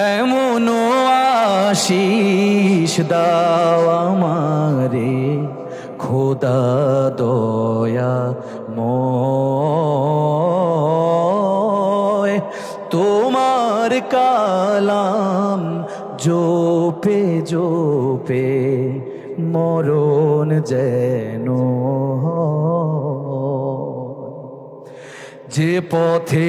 এমন আশিস দাও আমারে, খোদা দয়া ময়। তোমার কালাম জোপে জোপে মরণ যেন যে পথে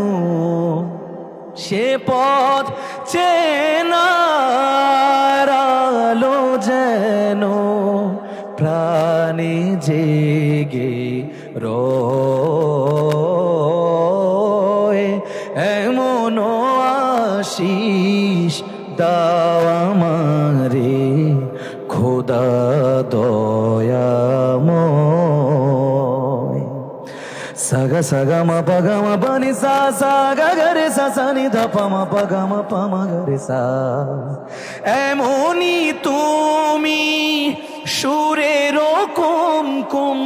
সে পথ চেনার আলো যেন প্রাণে জেগে রয়। এমন আশিস দাওয়া আমারে খোদা দয়াময় সাগা সাগা মা পাগা মা পানি সা সাগা গরে সা সা নি ধা পা মা পাগা মা পা মা গরে সা এমনি তুমি সুরের কুম কুম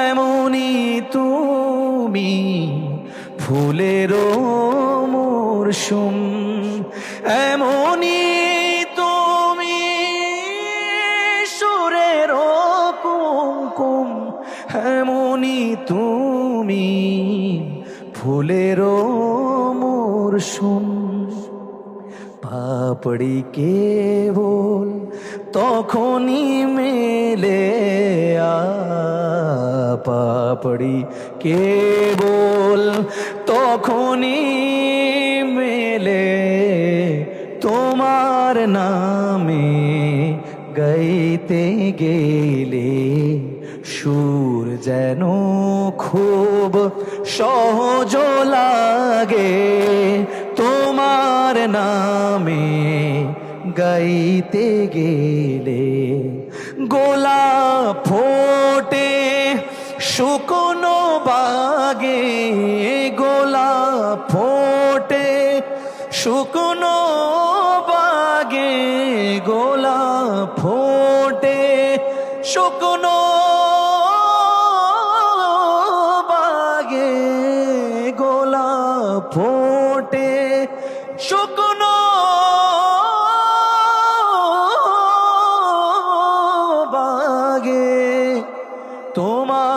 এমনি তুমি ফুলের মরশুম এমনি এমনি তুমি ফুলের মরশুম। পাপড়ি কেবল তখনই মেলে পাপড়ি কেবল তখনই মেলে তোমার নামে গাইতে গেলে সুর যেন খুব সহজ লাগে তোমার নামে গাইতে গেলে। গোলাপ ফোটে, শুকনো বাগে। গোলা ফোটে, শুকনো বাগে। গোলা ফোটে, শুকনো ফোটে শুকনো বাগে তোমার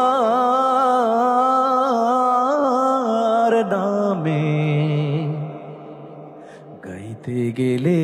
নামে গাইতে গেলে